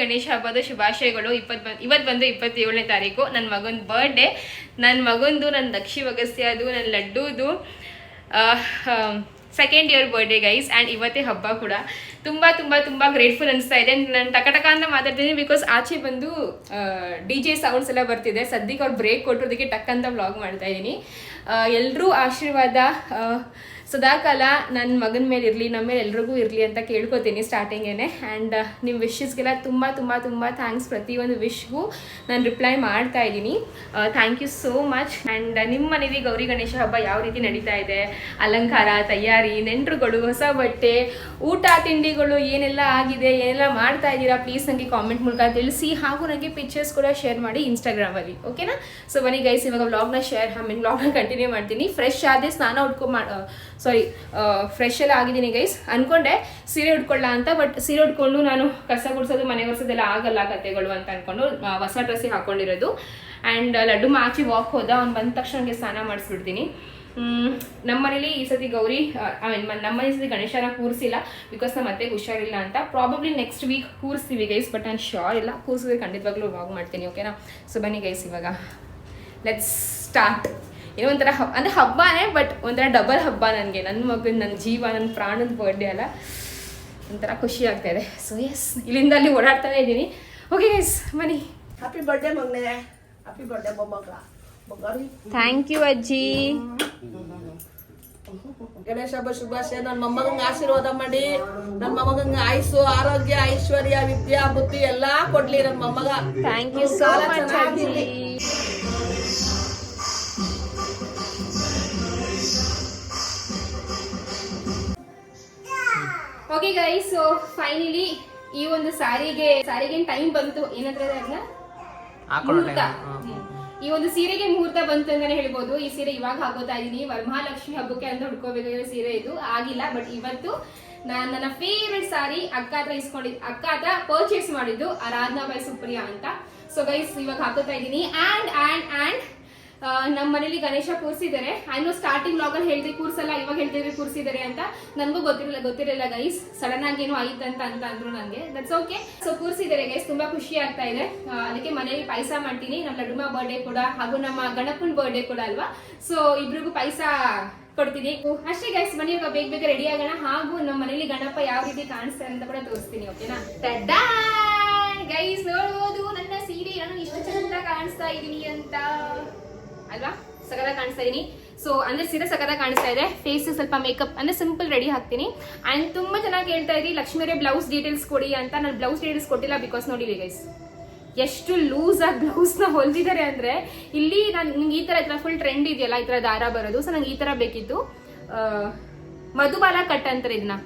ಗಣೇಶ ಹಬ್ಬದ ಶುಭಾಶಯಗಳು ಇಪ್ಪತ್ತು ಬಂದು ಇವತ್ತು ಬಂದು ಇಪ್ಪತ್ತೇಳನೇ ತಾರೀಕು. ನನ್ನ ಮಗನ ಬರ್ಡೇ ನನ್ನ ಮಗಂದು ನನ್ನ ದಕ್ಷಿ ಅಗಸ್ತ್ಯದು ನನ್ನ ಲಡ್ಡುದು second year birthday guys and ಇವತ್ತೇ ಹಬ್ಬ ಕೂಡ. ತುಂಬ ತುಂಬ ತುಂಬ ಗ್ರೇಟ್ಫುಲ್ ಅನಿಸ್ತಾ ಇದೆ. ನಾನು ಟಕ ಟಕ ಅಂತ ಮಾತಾಡ್ತೀನಿ ಬಿಕಾಸ್ ಆಚೆ ಬಂದು ಡಿ ಜೆ ಸೌಂಡ್ಸ್ ಎಲ್ಲ ಬರ್ತಿದೆ. ಸದ್ಯಕ್ಕೆ ಅವ್ರು ಬ್ರೇಕ್ ಕೊಟ್ಟಿರೋದಕ್ಕೆ ಟಕ್ ಅಂತ ವ್ಲಾಗ್ ಮಾಡ್ತಾ ಇದ್ದೀನಿ ಎಲ್ಲರೂ ಆಶೀರ್ವಾದ ಸದಾಕಾಲ ನನ್ನ ಮಗನ ಮೇಲೆ ಇರಲಿ ನಮ್ಮ ಮೇಲೆ ಎಲ್ರಿಗೂ ಇರಲಿ ಅಂತ ಕೇಳ್ಕೊತೀನಿ ಸ್ಟಾರ್ಟಿಂಗೇನೆ ಆ್ಯಂಡ್ ನಿಮ್ಮ ವಿಶಸ್ಗೆಲ್ಲ ತುಂಬ ತುಂಬ ತುಂಬ ಥ್ಯಾಂಕ್ಸ್ ಪ್ರತಿಯೊಂದು ವಿಶ್ಗೂ ನಾನು ರಿಪ್ಲೈ ಮಾಡ್ತಾ ಇದ್ದೀನಿ. Thank you so much and ನಿಮ್ಮ ಮನೇಲಿ ಗೌರಿ ಗಣೇಶ ಹಬ್ಬ ಯಾವ ರೀತಿ ನಡೀತಾ ಇದೆ? ಅಲಂಕಾರ, ತಯಾರಿ, ನೆಂಟರುಗಳು, ಹೊಸ ಬಟ್ಟೆ, ಊಟ, ತಿಂಡಿಗಳು ಏನೆಲ್ಲ ಆಗಿದೆ, ಏನೆಲ್ಲ ಮಾಡ್ತಾ ಇದ್ದೀರಾ? ಪ್ಲೀಸ್ ನನಗೆ ಕಾಮೆಂಟ್ ಮೂಲಕ ತಿಳಿಸಿ. ಹಾಗೂ ನನಗೆ ಪಿಕ್ಚರ್ಸ್ ಕೂಡ ಶೇರ್ ಮಾಡಿ ಇನ್ಸ್ಟಾಗ್ರಾಮಲ್ಲಿ ಓಕೆನಾ ಸೊ ಬನ್ನಿ ಗೈಸ್ ಇವಾಗ ವ್ಲಾಗ್ನ ಶೇರ್ ಆಮೇಲೆ ವ್ಲಾಗ್ನ ಕಂಟಿನ್ಯೂ ಮಾಡ್ತೀನಿ. ಫ್ರೆಶ್ ಆದರೆ ಸ್ನಾನ ಉಟ್ಕೊ ಮಾ ಸಾರಿ ಫ್ರೆಶ್ ಎಲ್ಲ ಆಗಿದ್ದೀನಿ ಗೈಸ್ ಅನ್ಕೊಂಡೆ ಸೀರೆ ಉಟ್ಕೊಳ್ಳ ಅಂತ ಬಟ್ ಸೀರೆ ಉಟ್ಕೊಂಡು ನಾನು ಕಸ ಗುಡಿಸೋದು, ಮನೆ ಒರೆಸೋದೆಲ್ಲ ಆಗಲ್ಲ ಕತೆಗಳು ಅಂತ ಅಂದ್ಕೊಂಡು ಹೊಸ ಡ್ರೆಸ್ಸಿಗೆ ಹಾಕೊಂಡಿರೋದು. ಆ್ಯಂಡ್ ಲಡ್ಡು ಮಾಚಿ ವಾಕ್ ಹೋದ, ಅವ್ನು ಬಂದ ತಕ್ಷಣ ಸ್ನಾನ ಮಾಡಿಸ್ಬಿಡ್ತೀನಿ. ನಮ್ಮ ಮನೇಲಿ ಈ ಸತಿ ಗೌರಿ ಐ ಮೀನ್ ನಮ್ಮ ಈ ಸತಿ ಗಣೇಶನ ಕೂರಿಸಿಲ್ಲ ಬಿಕಾಸ್ ನಮ್ಮ ಮತ್ತೆ ಹುಷಾರಿಲ್ಲ ಅಂತ. ಪ್ರಾಬಬ್ಲಿ ನೆಕ್ಸ್ಟ್ ವೀಕ್ ಕೂರಿಸ್ತೀವಿ ಗೈಸ್ ಬಟ್ ನಾನು ಶ್ಯೂರ್ ಇಲ್ಲ. ಕೂರಿಸಿದ್ರೆ ಖಂಡಿತವಾಗ್ಲೂ ವಾಗ್ ಮಾಡ್ತೀನಿ ಓಕೆನಾ ಸೊ ಬನ್ನಿ ಗೈಸ್ ಇವಾಗ. ಲೆಟ್ಸ್ ಸ್ಟಾರ್ಟ್ ಏನೋ ಒಂಥರ ಹಬ್ಬ ಅಂದರೆ ಹಬ್ಬನೇ ಬಟ್ ಒಂಥರ ಡಬಲ್ ಹಬ್ಬ ನನಗೆ. ನನ್ನ ಮಗನ ನನ್ನ ಜೀವ ನನ್ನ ಪ್ರಾಣದ ಬರ್ಡೇ ಅಲ್ಲ. ಒಂಥರ ಖುಷಿ ಆಗ್ತಾ ಇದೆ. ಸೊ ಎಸ್ ಇಲ್ಲಿಂದ ಅಲ್ಲಿ ಓಡಾಡ್ತಾನೆ ಇದ್ದೀನಿ. ಓಕೆ ಎಸ್ ಮನಿ ಹ್ಯಾಪಿ ಬರ್ಡೇ ಮಗನೇ. ಹ್ಯಾಪಿ ಬರ್ಡೇ ಮೊಮ್ಮಗ. ಬಂಗಾರಿ. ಥ್ಯಾಂಕ್ ಯು ಅಜ್ಜಿ. ಗಣೇಶ ಹಬ್ಬ ಶುಭಾಶಯ. ನನ್ನ ಮೊಮ್ಮಗಂಗೆ ಆಶೀರ್ವಾದ ಮಾಡಿ. ನನ್ನ ಮೊಮ್ಮಗಂಗೆ ಆಯುಸ್ಸು ಆರೋಗ್ಯ ಐಶ್ವರ್ಯ ವಿದ್ಯಾ ಬುದ್ಧಿ ಎಲ್ಲಾ ಕೊಡ್ಲಿ ನನ್ನ ಮೊಮ್ಮಗ. ಥ್ಯಾಂಕ್ ಯು ಸೋ ಮಚ್ ಅಜ್ಜಿ. ಗೈಸ್ ಸೊ ಫೈನಲಿ ಈ ಒಂದು ಸಾರಿಗೆ ಸಾರಿಗೆ ಟೈಮ್ ಬಂತು. ಏನಂದ್ರೆ ಅದನ್ನ ಮುಹೂರ್ತ. ಈ ಒಂದು ಸೀರೆಗೆ ಮುಹೂರ್ತ ಬಂತು ಅಂತಾನೆ ಹೇಳ್ಬೋದು. ಈ ಸೀರೆ ಇವಾಗ ಹಾಕೋತಾ ಇದೀನಿ. ವರಮಹಾಲಕ್ಷ್ಮಿ ಹಬ್ಬಕ್ಕೆ ಅಂತ ಹುಡ್ಕೋಬೇಕಾಗಿರೋ ಸೀರೆ ಇದು. ಆಗಿಲ್ಲ ಬಟ್ ಇವತ್ತು ನಾನು ನನ್ನ ಫೇವ್ರೆಟ್ ಸಾರಿ ಅಕ್ಕ ಹತ್ರ ಇಸ್ಕೊಂಡಿದ್ ಅಕ್ಕ ಹತ್ರ ಪರ್ಚೇಸ್ ಮಾಡಿದ್ದು ಆರಾಧನಾ ಬೈ ಸುಪ್ರಿಯಾ ಅಂತ. ಸೊ ಗೈಸ್ ಇವಾಗ ಹಾಕೋತಾ ಇದೀನಿ. ಆ್ಯಂಡ್ ಆ್ಯಂಡ್ ಆ್ಯಂಡ್ ನಮ್ಮ ಮನೇಲಿ ಗಣೇಶ ಕೂರಿಸಿದ್ದಾರೆ ಅನ್ನೋ ಸ್ಟಾರ್ಟಿಂಗ್ ಲಾಗಲ್ಲಿ ಹೇಳ್ದೆ ಕೂರ್ಸಲ್ಲ, ಇವಾಗ ಹೇಳ್ತಿದ್ರೆ ಕೂರಿಸಿದ್ದಾರೆ ಅಂತ. ನನಗೂ ಗೊತ್ತಿರಲಿಲ್ಲ ಗೊತ್ತಿರಲಿಲ್ಲ ಗೈಸ್ ಸಡನ್ ಆಗಿ ಏನೋ ಆಯ್ತು ಅಂತ ಅಂದ್ರು ನನಗೆ ದಟ್ಸ್ ಓಕೆ ಸೊ ಕೂರಿಸಿದ್ದಾರೆ ಗೈಸ್ ತುಂಬಾ ಖುಷಿ ಆಗ್ತಾ ಇದೆ. ಅದಕ್ಕೆ ಮನೇಲಿ ಪಾಯಸ ಮಾಡ್ತೀನಿ. ನಮ್ಮ ಲಡುಮ ಬರ್ಡೇ ಕೂಡ, ಹಾಗೂ ನಮ್ಮ ಗಣಪನ್ ಬರ್ಡೇ ಕೂಡ ಅಲ್ವಾ? ಸೊ ಇಬ್ರಿಗೂ ಪಾಯಸ ಕೊಡ್ತೀನಿ. ಅಷ್ಟೇ ಗೈಸ್ ಬನ್ನಿ, ಇವಾಗ ಬೇಗ ಬೇಗ ರೆಡಿ ಆಗೋಣ. ಹಾಗೂ ನಮ್ಮ ಮನೇಲಿ ಗಣಪ ಯಾವ ರೀತಿ ಕಾಣಿಸ್ತಾರೆ ಅಂತ ಕೂಡ ತೋರಿಸ್ತೀನಿ ಓಕೆನಾ ಗೈಸ್ ನೋಡ್ಬೋದು. ನನ್ನ ಸೀರೆ ನಾನು ಇಷ್ಟು ಚಂದ ಕಾಣಿಸ್ತಾ ಇದೀನಿ ಅಂತ. ಅಲ್ವಾ? ಸಕದ ಕಾಣಿಸ್ತಾ ಇದೀನಿ. ಸೊ ಅಂದ್ರೆ ಸೀರೆ ಸಕದ ಕಾಣಿಸ್ತಾ ಇದೆ. ಫೇಸ್ ಸ್ವಲ್ಪ ಮೇಕಪ್ ಅಂದ್ರೆ ಸಿಂಪಲ್ ರೆಡಿ ಹಾಕ್ತೀನಿ. ಅಂಡ್ ತುಂಬಾ ಚೆನ್ನಾಗಿ ಹೇಳ್ತಾ ಇದ್ರಿ ಲಕ್ಷ್ಮೀರೇ ಬ್ಲೌಸ್ ಡೀಟೇಲ್ಸ್ ಕೊಡಿ ಅಂತ ನಾನು ಬ್ಲೌಸ್ ಡೀಟೇಲ್ಸ್ ಕೊಟ್ಟಿಲ್ಲ ಬಿಕಾಸ್ ನೋಡಿ ಗೈಸ್ ಎಷ್ಟು ಲೂಸ್ ಆಗಿ ಬ್ಲೌಸ್ನ ಹೊಲ್ದಿದ್ದಾರೆ ಅಂದ್ರೆ, ಇಲ್ಲಿ ನಾನು ಈ ತರ ಈ ಫುಲ್ ಟ್ರೆಂಡ್ ಇದೆಯಲ್ಲ, ಈ ತರ ದಾರ ಬರೋದು. ಸೊ ನಂಗೆ ಈ ತರ ಬೇಕಿತ್ತು. ಮಧುಬಾಲ ಕಟ್ ಅಂತಾರೆ ಇದನ್ನ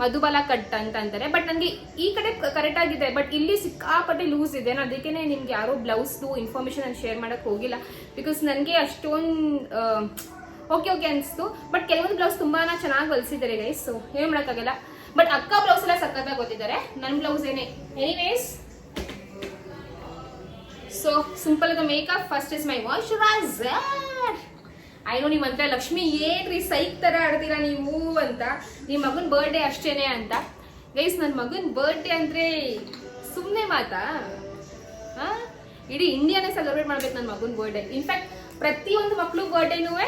ಮಧುಬಾಲ ಕಟ್ ಅಂತ ಅಂತಾರೆ. ಬಟ್ ನನಗೆ ಈ ಕಡೆ ಕರೆಕ್ಟ್ ಆಗಿದೆ. ಬಟ್ ಇಲ್ಲಿ ಸಿಕ್ಕಾಪಟ್ಟೆ ಲೂಸ್ ಇದೆ. ನಾನು ಅದಕ್ಕೆ ನಿಮ್ಗೆ ಯಾರೋ ಬ್ಲೌಸ್ದು ಇನ್ಫಾರ್ಮೇಶನ್ ನಾನು ಶೇರ್ ಮಾಡಕ್ ಹೋಗಿಲ್ಲ. ಬಿಕಾಸ್ ನನಗೆ ಅಷ್ಟೊಂದು ಓಕೆ ಓಕೆ ಅನಿಸ್ತು. ಬಟ್ ಕೆಲವೊಂದು ಬ್ಲೌಸ್ ತುಂಬಾ ಚೆನ್ನಾಗಿ ಹೊಲಿಸಿದ್ದಾರೆ ಗೈಸ್ ಸೊ ಏನು ಮಾಡೋಕ್ಕಾಗಲ್ಲ. ಬಟ್ ಅಕ್ಕ ಬ್ಲೌಸ್ ಎಲ್ಲ ಸಕ್ಕತ್ತಾಗಿ ಗೊತ್ತಿದ್ದಾರೆ. ನನ್ನ ಬ್ಲೌಸ್ ಏನೇ? Anyways so simple the makeup first is my moisturiser I know ನಿಮ್ಮ ಹತ್ರ ಲಕ್ಷ್ಮಿ ಏನ್ರಿ ಸೈಕ್ ತರ ಆಡ್ತೀರಾ ನೀವು ಅಂತ. ನಿಮ್ಮ ಮಗನ ಬರ್ಡೇ ಅಷ್ಟೇನೆ ಅಂತ. ಗೈಸ್ ನನ್ನ ಮಗನ ಬರ್ಡೇ ಅಂದ್ರೆ ಸುಮ್ಮನೆ ಮಾತಾ? ಆ? ಇಡೀ ಇಂಡಿಯಾನೇ ಸೆಲೆಬ್ರೇಟ್ ಮಾಡ್ಬೇಕು ನನ್ನ ಮಗನ ಬರ್ಡೇ ಇನ್ಫ್ಯಾಕ್ಟ್ ಪ್ರತಿಯೊಂದು ಮಕ್ಳು ಬರ್ಡೇನೂ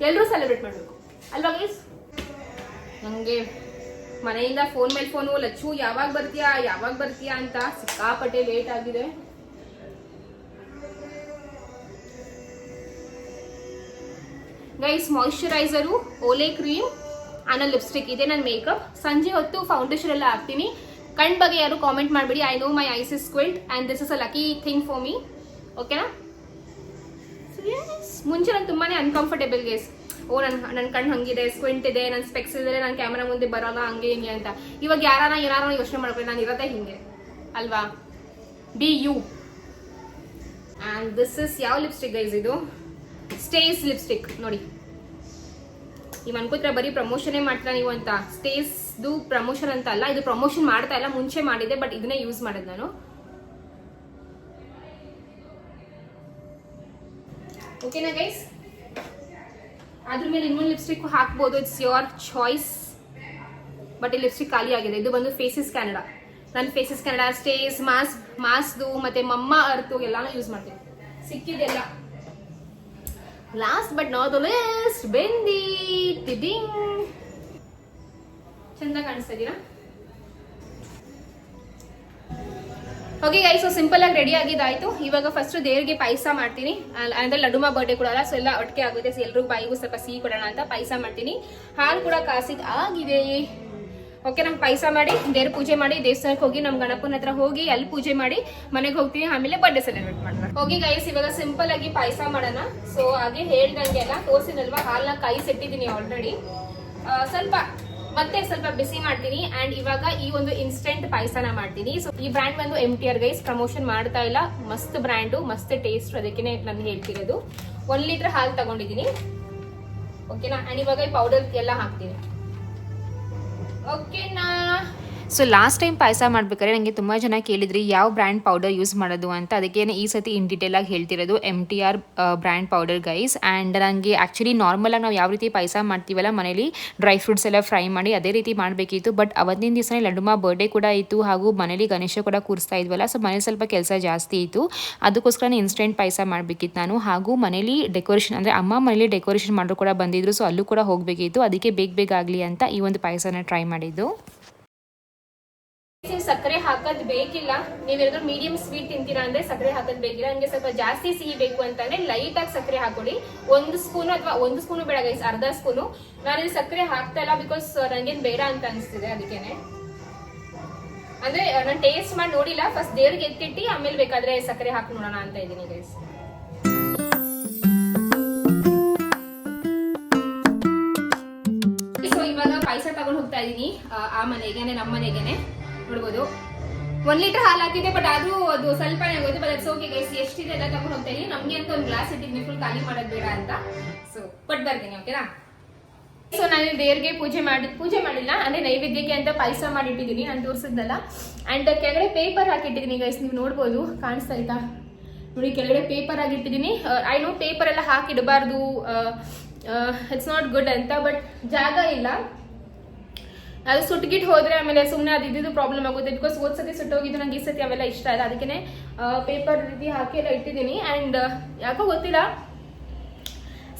ಎಲ್ಲರೂ ಸೆಲೆಬ್ರೇಟ್ ಮಾಡಬೇಕು. ಅಲ್ವಾ ಗೈಸ್ ನನಗೆ ಮನೆಯಿಂದ ಫೋನ್ ಮೇಲೆ ಫೋನು ಲಚ್ಚು, ಯಾವಾಗ ಬರ್ತೀಯಾ ಯಾವಾಗ ಬರ್ತೀಯಾ ಅಂತ ಸಿಕ್ಕಾಪಟ್ಟೆ ಲೇಟ್ ಆಗಿದೆ. ಗೈಸ್ ಮಾಯಿಶ್ಚರೈಸರು ಓಲೆ ಕ್ರೀಮ್ ಆಮೇಲೆ ಲಿಪ್ಸ್ಟಿಕ್ ಇದೆ ನನ್ನ ಮೇಕಪ್ ಸಂಜೆ ಹೊತ್ತು ಫೌಂಡೇಶನ್ ಎಲ್ಲ ಹಾಕ್ತೀನಿ. ಕಣ್ಣು ಬಗ್ಗೆ ಯಾರು ಕಾಮೆಂಟ್ ಮಾಡಬೇಡಿ. I know my eyes is squint and this is a lucky thing for me ಓಕೆನಾ ಮುಂಚೆ ನಾನು ತುಂಬಾ ಅನ್ಕಂಫರ್ಟೇಬಲ್ ಗೇಸ್. ಓ ನನ್ನ ನನ್ನ ಕಣ್ಣು ಹಂಗಿದೆ ಸ್ಕ್ವಿಂಟ್ ಇದೆ ನನ್ನ ಸ್ಪೆಕ್ಸ್ ಇದೆ, ನಾನು ಕ್ಯಾಮ್ರಾ ಮುಂದೆ ಬರೋಲ್ಲ ಹಂಗೆ, ಹಿಂಗೆ ಅಂತ. ಇವಾಗ ಯಾರಾನ ಏನಾರ ಯೋಚನೆ ಮಾಡ್ಕೊಳ್ಳಿ. ನಾನು ಇರೋದೇ ಹಿಂಗೆ. ಅಲ್ವಾ? Be you and this is ಯಾವ ಲಿಪ್ಸ್ಟಿಕ್ ಗೈಸ್ ಇದು? ಸ್ಟೇಸ್ ಲಿಪ್ಸ್ಟಿಕ್ ನೋಡಿ. ನೀವು ಅನ್ಕೋತೀರ ಬರೀ ಪ್ರಮೋಷನೇ ಮಾಡ್ತೀರಾ ನೀವು ಅಂತ? ಸ್ಟೇಸ್ದು ಪ್ರಮೋಷನ್ ಅಂತ ಅಲ್ಲ, ಇದು ಪ್ರಮೋಷನ್ ಮಾಡ್ತಾ ಇಲ್ಲ, ಮುಂಚೆ ಮಾಡಿದೆ ಬಟ್ ಇದನ್ನೇ ಯೂಸ್ ಮಾಡಿದ್ ನಾನು. ಓಕೆನಾ ಗೈಸ್ ಅದ್ರ ಮೇಲೆ ಇನ್ನೊಂದು ಲಿಪ್ಸ್ಟಿಕ್ ಹಾಕ್ಬೋದು ಇಟ್ಸ್ ಯೋರ್ ಚಾಯ್ಸ್ ಬಟ್ ಈ ಲಿಪ್ಸ್ಟಿಕ್ ಖಾಲಿ ಆಗಿದೆ, ಇದು ಬಂದು ಫೇಸಸ್ ಕ್ಯಾನಡ ನನ್ನ ಫೇಸಸ್ ಕ್ಯಾನಡ ಸ್ಟೇಸ್ ಮಾಸ್ ಮಾಸ್ದು ಮತ್ತೆ ಮಮ್ಮ ಅರ್ತು ಎಲ್ಲಾನು ಯೂಸ್ ಮಾಡ್ತೀನಿ. ಸಿಕ್ಕಿದೆಲ್ಲ last but not the list bindi ಟಿಡಿಂಗ್ ಚಂದ ಕಾಣಿಸ್ತಾ ಇದ್ದೀರಾ ಓಕೆ ಗೈ ಸೊ ಸಿಂಪಲ್ ಆಗಿ ರೆಡಿ ಆಗಿದ್ದಾಯ್ತು. ಇವಾಗ ಫಸ್ಟ್ ದೇವ್ರಿಗೆ ಪಾಯಸ ಮಾಡ್ತೀನಿ. ಅಂದ್ರೆ ಲಡುಮಾ ಬರ್ಡೇ ಕೂಡ ಅಲ್ಲ ಸೊ ಎಲ್ಲ ಒಟ್ಟಿಗೆ ಆಗುತ್ತೆ. ಸೊ ಎಲ್ರಿಗೂ ಬಾಯಿಗೂ ಸ್ವಲ್ಪ ಸಿಹಿ ಕೊಡೋಣ ಅಂತ ಪಾಯಸ ಮಾಡ್ತೀನಿ. ಹಾಲು ಕೂಡ ಕಾಸಿದ್ ಆಗಿದೆ ಓಕೆ, ನಮ್ಗೆ ಪಾಯಸ ಮಾಡಿ, ದೇವ್ರ ಪೂಜೆ ಮಾಡಿ ದೇವಸ್ಥಾನಕ್ಕೆ ಹೋಗಿ ನಮ್ ಗಣಪನ ಹತ್ರ ಹೋಗಿ ಅಲ್ಲಿ ಪೂಜೆ ಮಾಡಿ ಮನೆಗೆ ಹೋಗ್ತೀವಿ, ಆಮೇಲೆ ಬರ್ಡೇ ಸೆಲೆಬ್ರೇಟ್ ಮಾಡೋಣ ಹೋಗಿ ಗೈಸ್ ಇವಾಗ ಸಿಂಪಲ್ ಆಗಿ ಪಾಯಸ ಮಾಡೋಣ. ಸೊ ಹಾಗೆ ಹೇಳ್ದಂಗೆ ಎಲ್ಲ ತೋರಿಸಿನಲ್ವಾ ಹಾಲ್ನ ಕಾಯಿಸಿಟ್ಟಿದ್ದೀನಿ ಆಲ್ರೆಡಿ ಸ್ವಲ್ಪ, ಮತ್ತೆ ಸ್ವಲ್ಪ ಬಿಸಿ ಮಾಡ್ತೀನಿ. ಅಂಡ್ ಇವಾಗ ಈ ಒಂದು ಇನ್ಸ್ಟೆಂಟ್ ಪಾಯಸನ ಮಾಡ್ತೀನಿ. ಸೊ ಈ ಬ್ರ್ಯಾಂಡ್ ಬಂದು M T R guys promotion ಮಾಡ್ತಾ ಇಲ್ಲ. ಮಸ್ತ್ ಬ್ರ್ಯಾಂಡು ಮಸ್ತ್ ಟೇಸ್ಟ್ ಅದಕ್ಕೆ ನಾನು ಹೇಳ್ತಿರೋದು. ಒನ್ ಲೀಟರ್ ಹಾಲು ತಗೊಂಡಿದ್ದೀನಿ. ಓಕೆನಾ ಅಂಡ್ ಇವಾಗ ಈ ಪೌಡರ್ ಎಲ್ಲ ಹಾಕ್ತೀನಿ. ಓಕೆನಾ ಸೊ ಲಾಸ್ಟ್ ಟೈಮ್ ಪಾಯಸ ಮಾಡ್ಬೇಕಾದ್ರೆ ನನಗೆ ತುಂಬ ಜನ ಕೇಳಿದ್ರಿ, ಯಾವ ಬ್ರ್ಯಾಂಡ್ ಪೌಡರ್ ಯೂಸ್ ಮಾಡೋದು? ಅಂತ. ಅದಕ್ಕೆ ಈ ಸತಿ ಇನ್ ಡೀಟೇಲ್ ಆಗಿ ಹೇಳ್ತಿರೋದು M T R brand powder guys and ನನಗೆ ಆ್ಯಕ್ಚುಲಿ ನಾರ್ಮಲಾಗಿ ನಾವು ಯಾವ ರೀತಿ ಪಾಯಸ ಮಾಡ್ತೀವಲ್ಲ ಮನೇಲಿ ಡ್ರೈ ಫ್ರೂಟ್ಸ್ ಎಲ್ಲ ಫ್ರೈ ಮಾಡಿ ಅದೇ ರೀತಿ ಮಾಡಬೇಕಿತ್ತು. ಬಟ್ ಅವತ್ತಿನ ದಿವಸನೇ ಲಡ್ಡುಮ ಬರ್ಡೇ ಕೂಡ ಇತ್ತು ಹಾಗೂ ಮನೇಲಿ ಗಣೇಶ ಕೂಡ ಕೂರಿಸ್ತಾ ಇದ್ವಲ್ಲ ಸೊ ಮನೇಲಿ ಸ್ವಲ್ಪ ಕೆಲಸ ಜಾಸ್ತಿ ಇತ್ತು. ಅದಕ್ಕೋಸ್ಕರ ಇನ್ಸ್ಟೆಂಟ್ ಪಾಯಸ ಮಾಡಬೇಕಿತ್ತು ನಾನು. ಹಾಗೂ ಮನೇಲಿ ಡೆಕೋರೇಷನ್ ಅಂದರೆ ಅಮ್ಮ ಮನೇಲಿ ಡೆಕೋರೇಷನ್ ಮಾಡೋರು ಕೂಡ ಬಂದಿದ್ರು ಸೊ ಅಲ್ಲೂ ಕೂಡ ಹೋಗಬೇಕಿತ್ತು. ಅದಕ್ಕೆ ಬೇಗ ಬೇಗ ಆಗಲಿ ಅಂತ ಈ ಒಂದು ಪಾಯಸನ ಟ್ರೈ ಮಾಡಿದ್ದು. ಸಕ್ಕರೆ ಹಾಕೋದ್ ಬೇಕಿಲ್ಲ ನೀವೇನಾದ್ರೂ ಮೀಡಿಯಂ ಸ್ವೀಟ್ ತಿಂತೀರಾ ಅಂದ್ರೆ ಸಕ್ಕರೆ ಹಾಕೋದ್ ಬೇಕಿಲ್ಲ ಹಂಗೆ ಸ್ವಲ್ಪ ಜಾಸ್ತಿ ಸಿಹಿ ಬೇಕು ಅಂತಂದ್ರೆ ಲೈಟ್ ಆಗಿ ಸಕ್ಕರೆ ಹಾಕೊಳ್ಳಿ ಒಂದು ಸ್ಪೂನ್ ಅಥವಾ ಒಂದು ಸ್ಪೂನ್ ಬೇಡ ಗೈಸ್ ಅರ್ಧ ಸ್ಪೂನು. ನಾನು ಸಕ್ಕರೆ ಹಾಕ್ತಾ ಇಲ್ಲ ಬಿಕಾಸ್ ನಂಗೇನು ಬೇಡ ಅಂತ ಅನಿಸ್ತಿದೆ ಅದಕ್ಕೇನೆ. ಅಂದ್ರೆ ನಾನು ಟೇಸ್ಟ್ ಮಾಡಿ ನೋಡಿಲ್ಲ ಫಸ್ಟ್ ದೇವ್ರಿಗೆ ಎತ್ತಿಟ್ಟು ಆಮೇಲೆ ಬೇಕಾದ್ರೆ ಸಕ್ಕರೆ ಹಾಕಿ ನೋಡೋಣ ಅಂತ ಇದ್ದೀನಿ ಗೈಸ್ ಸೊ ಇವಾಗ ಪಾಯಸ ತಗೊಂಡು ಹೋಗ್ತಾ ಇದೀನಿ ಆ, ಮನೆಗೆನೆ ನಮ್ಮ ಮನೆಗೆನೆ. ನೋಡ್ಬೋದು ಒಂದ್ ಲೀಟರ್ ಹಾಲು ಹಾಕಿದೆ ಬಟ್ ಆದ್ರೂ ಅದು ಸ್ವಲ್ಪ ಆಗೋದು ಬಟ್ ಅದ್ಸ್ ಓಕೆ ಗೈಸ್ ಎಷ್ಟಿದೆ ಎಲ್ಲ ತಗೊಂಡು ಹೋಗ್ತಾ ಇದೀನಿ. ನಮ್ಗೆ ಅಂತ ಒಂದು ಗ್ಲಾಸ್ ಇಟ್ಟಿದ್ನಿ ಫುಲ್ ಖಾಲಿ ಮಾಡೋದ್ ಬೇಡ ಅಂತ. ಸೊ ಕೊಟ್ಟು ಬರ್ತೀನಿ ಓಕೆನಾ ಸೊ ನಾನು ದೇವ್ರಿಗೆ ಪೂಜೆ ಮಾಡಿ, ಪೂಜೆ ಮಾಡಿಲ್ಲ. ಅಂದ್ರೆ ನೈವೇದ್ಯಕ್ಕೆ ಅಂತ ಪಾಯಸ ಮಾಡಿಟ್ಟಿದ್ದೀನಿ ನಾನು ತೋರಿಸಿದ್ನಲ್ಲ ಅಂಡ್ ಕೆಳಗಡೆ ಪೇಪರ್ ಹಾಕಿಟ್ಟಿದ್ದೀನಿ ಗೈಸ್ ನೀವು ನೋಡ್ಬೋದು. ಕಾಣಿಸ್ತಾ ಆಯ್ತಾ ನೋಡಿ, ಕೆಳಗಡೆ ಪೇಪರ್ ಆಗಿಟ್ಟಿದ್ದೀನಿ ಐ ನೋ ಪೇಪರ್ ಎಲ್ಲ ಹಾಕಿಡಬಾರ್ದು ಇಟ್ಸ್ ನಾಟ್ ಗುಡ್ ಅಂತ ಬಟ್ ಜಾಗ ಇಲ್ಲ. ಅದು ಸುಟ್ಗಿಟ್ಟು ಹೋದ್ರೆ ಆಮೇಲೆ ಸುಮ್ಮನೆ ಅದು ಇದ್ದಿದ್ದು ಪ್ರಾಬ್ಲಮ್ ಆಗುತ್ತೆ. ಬಿಕಾಸ್ ಹೋದ ಸತಿ ಸುಟ್ಟೋಗಿದ್ದು ನಂಗೆ ಈ ಸತಿ ಅವೆಲ್ಲ ಇಷ್ಟ ಇಲ್ಲ. ಅದಕ್ಕೆ ಪೇಪರ್ ರೀತಿ ಹಾಕಿ ಎಲ್ಲ ಇಟ್ಟಿದ್ದೀನಿ. ಆ್ಯಂಡ್ ಯಾಕೋ ಗೊತ್ತಿಲ್ಲ.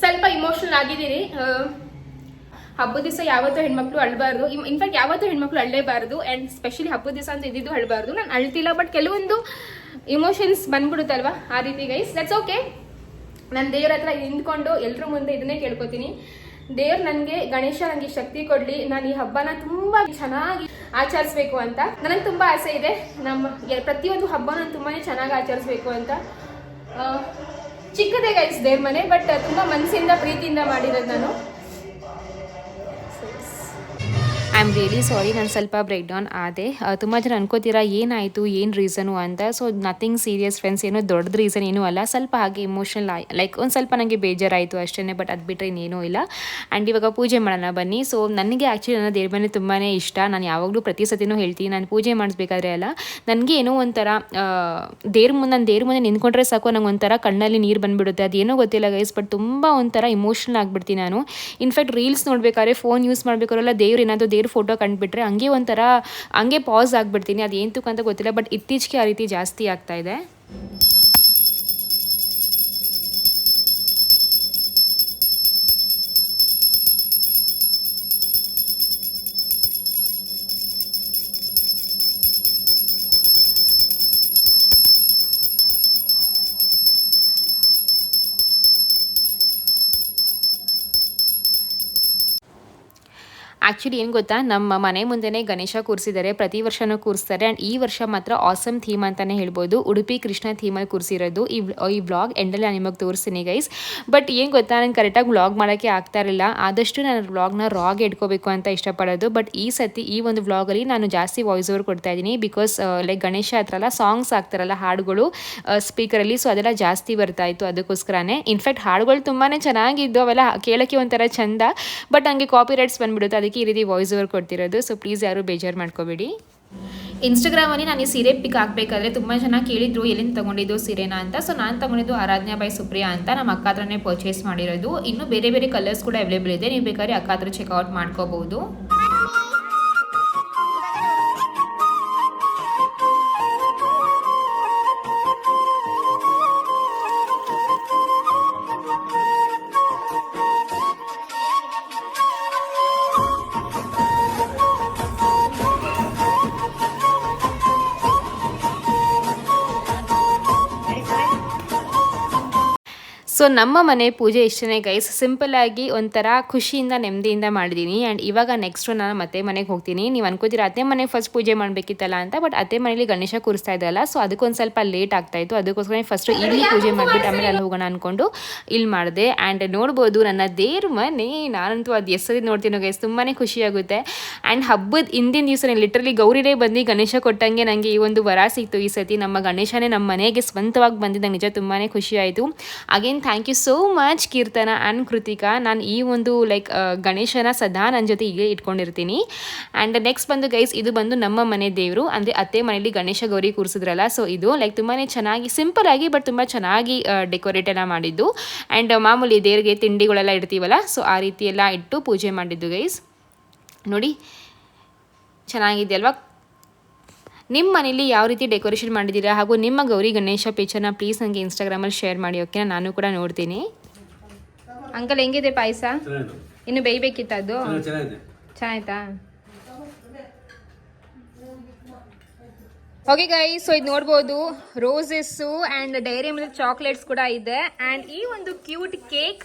ಸ್ವಲ್ಪ ಇಮೋಷನಲ್ ಆಗಿದ್ದೀನಿ ಹಬ್ಬದ ದಿವಸ ಯಾವತ್ತೂ ಹೆಣ್ಮಕ್ಳು ಅಳಬಾರ್ದು. ಇನ್ಫ್ಯಾಕ್ಟ್ ಯಾವತ್ತೂ ಹೆಣ್ಮಕ್ಳು ಅಳ್ಳೇಬಾರ್ದು ಆ್ಯಂಡ್ ಸ್ಪೆಷಲಿ ಹಬ್ಬದ ದಿವಸ ಅಂತ ಇದ್ದಿದ್ದು ಅಳಬಾರ್ದು. ನಾನು ಅಳ್ತಿಲ್ಲ ಬಟ್ ಕೆಲವೊಂದು ಇಮೋಷನ್ಸ್ ಬಂದ್ಬಿಡುತ್ತಲ್ವಾ ಆ ರೀತಿ ಗೈಸ್ ದಟ್ಸ್ ಓಕೆ ನಾನು ದೇವ್ರ ಹತ್ರ ನಿಂತ್ಕೊಂಡು ಎಲ್ರ ಮುಂದೆ ಇದನ್ನೇ ಕೇಳ್ಕೊತೀನಿ. ದೇವ್ರು ನನಗೆ ಗಣೇಶ ನನಗೆ ಶಕ್ತಿ ಕೊಡ್ಲಿ. ನಾನು ಈ ಹಬ್ಬನ ತುಂಬಾ ಚೆನ್ನಾಗಿ ಆಚರಿಸ್ಬೇಕು ಅಂತ. ನನಗೆ ತುಂಬಾ ಆಸೆ ಇದೆ. ನಮ್ಮ ಪ್ರತಿಯೊಂದು ಹಬ್ಬನ ತುಂಬಾನೇ ಚೆನ್ನಾಗಿ ಆಚರಿಸ್ಬೇಕು ಅಂತ. ಚಿಕ್ಕದೇ ಗೈಸ್ ದೇವ್ರ ಮನೆ ಬಟ್ ತುಂಬಾ ಮನಸ್ಸಿಂದ ಪ್ರೀತಿಯಿಂದ ಮಾಡಿರೋದು ನಾನು. ಐ ಆಮ್ ರಿಯಲಿ ಸಾರಿ ನಾನು ಸ್ವಲ್ಪ ಬ್ರೇಕ್ ಡೌನ್ ಆದೆ. ತುಂಬ ಜನ ಅನ್ಕೋತೀರಾ, ಏನಾಯಿತು, ಏನು ರೀಸನು ಅಂತ. ಸೊ ನಥಿಂಗ್ ಸೀರಿಯಸ್ ಫ್ರೆಂಡ್ಸ್ ಏನೋ ದೊಡ್ಡದು ರೀಸನ್ ಏನೂ ಅಲ್ಲ. ಸ್ವಲ್ಪ ಹಾಗೆ ಇಮೋಷನಲ್ ಲೈಕ್ ಒಂದು ಸ್ವಲ್ಪ ನನಗೆ ಬೇಜಾರಾಯಿತು ಅಷ್ಟೇ ಬಟ್ ಅದು ಬಿಟ್ಟರೆ ಇನ್ನೇನೂ ಇಲ್ಲ. ಆ್ಯಂಡ್ ಇವಾಗ ಪೂಜೆ ಮಾಡೋಣ ಬನ್ನಿ. ಸೊ ನನಗೆ ಆ್ಯಕ್ಚುಲಿ ನನ್ನ ದೇವ್ರ ಮನೆ ತುಂಬಾ ಇಷ್ಟ. ನಾನು ಯಾವಾಗಲೂ ಪ್ರತಿ ಸತಿನೂ ಹೇಳ್ತೀನಿ, ನಾನು ಪೂಜೆ ಮಾಡಿಸ್ಬೇಕಾದ್ರೆ ಅಲ್ಲ. ನನಗೆ ಏನೋ ಒಂಥರ ದೇವ್ರ ಮುಂದೆ ನಾನು ದೇವ್ರ ಮುಂದೆ ನಿಂತ್ಕೊಂಡ್ರೆ ಸಾಕು ನಂಗೆ ಒಂಥರ ಕಣ್ಣಲ್ಲಿ ನೀರು ಬಂದುಬಿಡುತ್ತೆ. ಅದೇನೋ ಗೊತ್ತಿಲ್ಲ ಗೈಸ್ ಬಟ್ ತುಂಬ ಒಂಥರ ಇಮೋಷನಲ್ ಆಗಿಬಿಡ್ತೀನಿ ನಾನು. ಇನ್ಫ್ಯಾಕ್ಟ್ ರೀಲ್ಸ್ ನೋಡಬೇಕಾದ್ರೆ ಫೋನ್ ಯೂಸ್ ಮಾಡಬೇಕಾರಲ್ಲ ದೇವ್ರು ಏನಾದರೂ ದೇವ್ರ ಫೋಟೋ ಕಂಡುಬಿಟ್ರೆ ಹಂಗೆ ಒಂಥರ ಹಂಗೆ ಪಾಸ್ ಆಗಿಬಿಡ್ತೀನಿ. ಅದು ಏನು ಅಂತ ಗೊತ್ತಿಲ್ಲ ಬಟ್ ಇತ್ತೀಚೆಗೆ ಆ ರೀತಿ ಜಾಸ್ತಿ ಆಗ್ತಾ ಆ್ಯಕ್ಚುಲಿ ಏನು ಗೊತ್ತಾ? ನಮ್ಮ ಮನೆ ಮುಂದೆನೇ ಗಣೇಶ ಕೂರಿಸಿದ್ದಾರೆ. ಪ್ರತಿ ವರ್ಷನೂ ಕೂರಿಸ್ತಾರೆ. ಆ್ಯಂಡ್ ಈ ವರ್ಷ ಮಾತ್ರ ಆಸಮ್ ಥೀಮ್ ಅಂತಲೇ ಹೇಳ್ಬೋದು. ಉಡುಪಿ ಕೃಷ್ಣ ಥೀಮಲ್ಲಿ ಕೂರಿಸಿರೋದು. ಈ ಈ ಬ್ಲಾಗ್ ಎಂಡಲ್ಲಿ ನಾನು ನಿಮಗೆ ತೋರಿಸ್ತೀನಿ ಗೈಸ್ ಬಟ್ ಏನು ಗೊತ್ತಾ? ನಂಗೆ ಕರೆಕ್ಟಾಗಿ ವ್ಲಾಗ್ ಮಾಡೋಕ್ಕೆ ಆಗ್ತಾ ಇರಲಿಲ್ಲ. ಆದಷ್ಟು ನಾನು ವ್ಲಾಗ್ನ ರಾಗ್ ಇಟ್ಕೋಬೇಕು ಅಂತ ಇಷ್ಟಪಡೋದು. ಬಟ್ ಈ ಸತಿ, ಈ ಒಂದು ವ್ಲಾಗಲ್ಲಿ ನಾನು ಜಾಸ್ತಿ ವಾಯ್ಸ್ ಓವರ್ ಕೊಡ್ತಾ ಇದ್ದೀನಿ. ಬಿಕಾಸ್ ಲೈಕ್ ಗಣೇಶ ಹತ್ರ ಎಲ್ಲ ಸಾಂಗ್ಸ್ ಆಗ್ತಾರಲ್ಲ, ಹಾಡುಗಳು ಸ್ಪೀಕರಲ್ಲಿ ಸೊ ಅದೆಲ್ಲ ಜಾಸ್ತಿ ಬರ್ತಾ ಇತ್ತು ಅದಕ್ಕೋಸ್ಕರನೇ. ಇನ್ಫ್ಯಾಕ್ಟ್ ಹಾಡುಗಳು ತುಂಬಾ ಚೆನ್ನಾಗಿದ್ದು ಅವೆಲ್ಲ ಕೇಳೋಕ್ಕೆ ಒಂಥರ ಚಂದ. ಬಟ್ ನನಗೆ ಕಾಪಿ ರೈಟ್ಸ್ ಬಂದ್ಬಿಡುತ್ತೆ ಅದಕ್ಕೆ ಈ ರೀತಿ ವಾಯ್ಸ್ ಓವರ್ ಕೊಡ್ತಿರೋದು ಸೊ ಪ್ಲೀಸ್ ಯಾರು ಬೇಜಾರು ಮಾಡ್ಕೋಬೇಡಿ. ಇನ್ಸ್ಟಾಗ್ರಾಮಲ್ಲಿ ನಾನು ಈ ಸೀರೆ ಪಿಕ್ ಹಾಕ್ಬೇಕಾದ್ರೆ ತುಂಬ ಜನ ಕೇಳಿದ್ರು, ಎಲ್ಲಿಂದ ತಗೊಂಡಿದ್ದು ಸೀರೆನ ಅಂತ? ಸೊ ನಾನು ತಗೊಂಡಿದ್ದು ಆರಾಧನಾ ಬೈ ಸುಪ್ರಿಯಾ ಅಂತ ನಮ್ಮ ಅಕ್ಕ ಹತ್ರನೇ ಪರ್ಚೇಸ್ ಮಾಡಿರೋದು. ಇನ್ನು ಬೇರೆ ಬೇರೆ ಕಲರ್ಸ್ ಕೂಡ ಅವೈಲೇಬಲ್ ಇದೆ. ನೀವು ಬೇಕಾದ್ರೆ ಅಕ್ಕ ಹತ್ರ ಚೆಕ್ಔಟ್ ಮಾಡ್ಕೋಬಹುದು ಸೊ ನಮ್ಮ ಮನೆ ಪೂಜೆ ಇಷ್ಟೇ ಗೈಸ್ ಆಗಿ ಒಂಥರ ಖುಷಿಯಿಂದ ನೆಮ್ಮದಿಯಿಂದ ಮಾಡಿದ್ದೀನಿ ಆ್ಯಂಡ್ ಇವಾಗ ನೆಕ್ಸ್ಟು ನಾನು ಮತ್ತೆ ಮನೆಗೆ ಹೋಗ್ತೀನಿ. ನೀವು ಅನ್ಕೋತೀರ ಅತ್ತೆ ಮನೆ ಫಸ್ಟ್ ಪೂಜೆ ಮಾಡಬೇಕಿತ್ತಲ್ಲ ಅಂತ ಬಟ್ ಅತ್ತೆ ಮನೇಲಿ ಗಣೇಶ ಕೂರಿಸ್ತಾ ಇದ್ದಲ್ಲ ಸೊ ಅದಕ್ಕೊಂದು ಸ್ವಲ್ಪ ಲೇಟ್ ಆಗ್ತಾ ಇತ್ತು. ಅದಕ್ಕೋಸ್ಕರ ಫಸ್ಟು ಇಲ್ಲಿ ಪೂಜೆ ಮಾಡಿಬಿಟ್ಟು ಆಮೇಲೆ ಅಲ್ಲಿ ಹೋಗೋಣ ಅಂದ್ಕೊಂಡು ಇಲ್ಲಿ ಮಾಡಿದೆ. ಆ್ಯಂಡ್ ನೋಡ್ಬೋದು ನನ್ನ ದೇವ್ರ ಮನೆ ನಾನಂತೂ ಅದು ಎಷ್ಟೊತ್ತಿ ನೋಡ್ತೀನೋ ಗೈಸ್ ತುಂಬಾ ಖುಷಿಯಾಗುತ್ತೆ ಆ್ಯಂಡ್ ಹಬ್ಬದ ಹಿಂದಿನ ದಿವಸ ಲಿಟ್ರಲಿ ಗೌರಿನೇ ಬಂದು ಗಣೇಶ ಕೊಟ್ಟಂಗೆ ನನಗೆ ಈ ಒಂದು ವರ ಸಿಕ್ತು ಈ ಸತಿ. ನಮ್ಮ ಗಣೇಶನೇ ನಮ್ಮ ಮನೆಗೆ ಸ್ವಂತವಾಗಿ ಬಂದಿದ್ದಂಗೆ ನಿಜ ತುಂಬಾ ಖುಷಿ ಆಯಿತು. Again thank you so much Keerthana and Kritika ನಾನು ಈ ಒಂದು ಲೈಕ್ ಗಣೇಶನ ಸದಾ ನನ್ನ ಜೊತೆ ಹೀಗೆ ಇಟ್ಕೊಂಡಿರ್ತೀನಿ. ಆ್ಯಂಡ್ ನೆಕ್ಸ್ಟ್ ಬಂದು ಗೈಸ್ ಇದು ಬಂದು ನಮ್ಮ ಮನೆ ದೇವರು. ಅಂದರೆ ಅತ್ತೆ ಮನೆಯಲ್ಲಿ ಗಣೇಶ ಗೌರಿ ಕೂರಿಸಿದ್ರಲ್ಲ ಸೊ ಇದು ಲೈಕ್ ತುಂಬಾ ಚೆನ್ನಾಗಿ ಸಿಂಪಲ್ ಆಗಿ ಬಟ್ ತುಂಬ ಚೆನ್ನಾಗಿ ಡೆಕೋರೇಟ್ ಎಲ್ಲ ಮಾಡಿದ್ದು. ಆ್ಯಂಡ್ ಮಾಮೂಲಿ ದೇವರಿಗೆ ತಿಂಡಿಗಳೆಲ್ಲ ಇಡ್ತೀವಲ್ಲ ಸೊ ಆ ರೀತಿ ಎಲ್ಲ ಇಟ್ಟು ಪೂಜೆ ಮಾಡಿದ್ದು ಗೈಸ್ ನೋಡಿ ಚೆನ್ನಾಗಿದೆ ಅಲ್ವಾ ನಿಮ್ಮ ಮನೇಲಿ ಯಾವ ರೀತಿ ಡೆಕೋರೇಷನ್ ಮಾಡಿದ್ದೀರಾ? ಹಾಗೂ ನಿಮ್ಮ ಗೌರಿ ಗಣೇಶ ಪಿಕ್ಚರ್ನ ಪ್ಲೀಸ್ ನನಗೆ ಇನ್ಸ್ಟಾಗ್ರಾಮಲ್ಲಿ ಶೇರ್ ಮಾಡಿ ಓಕೆ ನಾನು ಕೂಡ ನೋಡ್ತೀನಿ. ಅಂಕಲ್ ಹೆಂಗಿದೆ ಪಾಯಸ? ಇನ್ನು ಬೇಯಬೇಕಿತ್ತು ಅದು ಚೆನ್ನಾಗಿ- ಚೆನ್ನಾಗಿದೆ. ಚೆನ್ನಾಯ್ತಾ? ಓಕೆ ಗೈ ಸೊ ಇದು ನೋಡ್ಬೋದು. Roses and Dairy Milk chocolates ಕೂಡ ಇದೆ. ಆ್ಯಂಡ್ ಈ ಒಂದು ಕ್ಯೂಟ್ ಕೇಕ್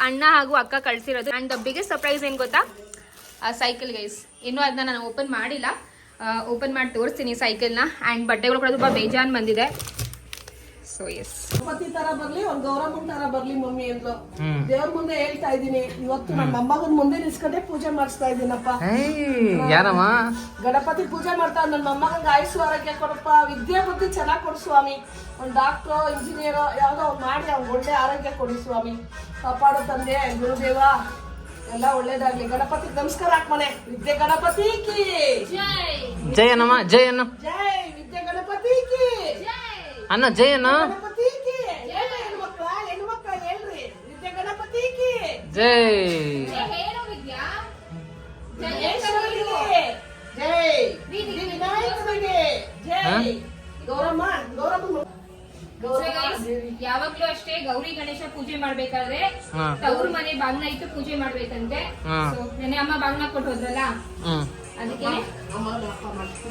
ಅಣ್ಣ ಹಾಗೂ ಅಕ್ಕ ಕಳಿಸಿರೋದು. ಆ್ಯಂಡ್ ದ ಬಿಗ್ಗೆಸ್ಟ್ ಸರ್ಪ್ರೈಸ್ ಏನು ಗೊತ್ತಾ? ಸೈಕಲ್ ಗೈಸ್ ಇನ್ನೂ ಅದನ್ನ ನಾನು ಓಪನ್ ಮಾಡಿಲ್ಲ. ಓಪನ್ ಮಾಡಿ ತೋರಿಸ್ತೀನಿ ಸೈಕಲ್ನ ಆ್ಯಂಡ್ ಬಟ್ಟೆಗಳು ಕೂಡ ತುಂಬ ಬೇಜಾನ್ ಬಂದಿದೆ. ಸೊ ಎಸ್ ಗಣಪತಿ ತರ ಬರ್ಲಿ ಒಂದ್ ಗೌರಮ್ಮನ್ ತರ ಬರ್ಲಿ ಮಮ್ಮಿ ಅಂದ್ಲು. ದೇವ್ರ ಮುಂದೆ ಹೇಳ್ತಾ ಇದೀನಿ ಇವತ್ತು ನಮ್ಮ ಮೊಮ್ಮಗನ್ ಮುಂದೆ ನಿಲ್ಸ್ಕೊಂಡೆ ಪೂಜೆ ಮಾಡಿಸ್ತಾ ಇದೀನಪ್ಪ ಯಾರಮ್ಮ ಗಣಪತಿ ಪೂಜೆ ಮಾಡ್ತಾ ನನ್ನ ಮೊಮ್ಮಗಂಗೆ ಆಯುಷ್ ಆರೋಗ್ಯ ಕೊಡಪ್ಪ. ವಿದ್ಯೆ ಬುದ್ಧಿ ಚೆನ್ನಾಗ್ ಕೊಡು ಸ್ವಾಮಿ. ಒಂದ್ ಡಾಕ್ಟ್ರು ಇಂಜಿನಿಯರ್ ಯಾವ್ದೋ ಮಾಡಿ ಅವ್ನ್ ಒಳ್ಳೆ ಆರೋಗ್ಯ ಕೊಡಿ ಸ್ವಾಮಿ. ಕಾಪಾಡು ತಂದೆ ಗುರುದೇವ. ಎಲ್ಲ ಒಳ್ಳೇದಾಗ್ಲಿ. ಗಣಪತಿ ನಮಸ್ಕಾರ ಹಾಕ್ಮನೆ ವಿದ್ಯೆ ಗಣಪತಿ ಕಿ. ಜಯ ಅನ್ನಮ್ಮ ಜಯ ಅನ್ನ. ಜೈ ವಿದ್ಯೆ ಗಣಪತಿ ಕಿ. ಅನ್ನ ಜಯ ಅನ್ನ. ಗಣಪತಿ ಕಿ. ಹೇಳ್ರಿ ಹೆಣ್ಮಕ್ಳ ಹೆಣ್ಮಕ್ಳ ಹೇಳ್ರಿ. ವಿದ್ಯೆ ಗಣಪತಿ ಕಿ. ಜೈ. ಗಣೇಶನಿಗೆ ಜೈ. ವಿನಾಯಕನಿಗೆ ಜೈ. ಗೌರಮ್ಮ ಗೌರಮ್ಮ. ಯಾವಾಗ್ಲೂ ಅಷ್ಟೇ ಗೌರಿ ಗಣೇಶ ಪೂಜೆ ಮಾಡ್ಬೇಕಾದ್ರೆ. ತವ್ರ ಮನೆ ಬಾಗ್ನ ಇಟ್ಟು ಪೂಜೆ ಮಾಡ್ಬೇಕಂತೆ. ನೆನೆ ಅಮ್ಮ ಬಾಗ್ನ ಕೊಟ್ಟು ಹೋದ್ರಲ್ಲ ಅದಕ್ಕೆ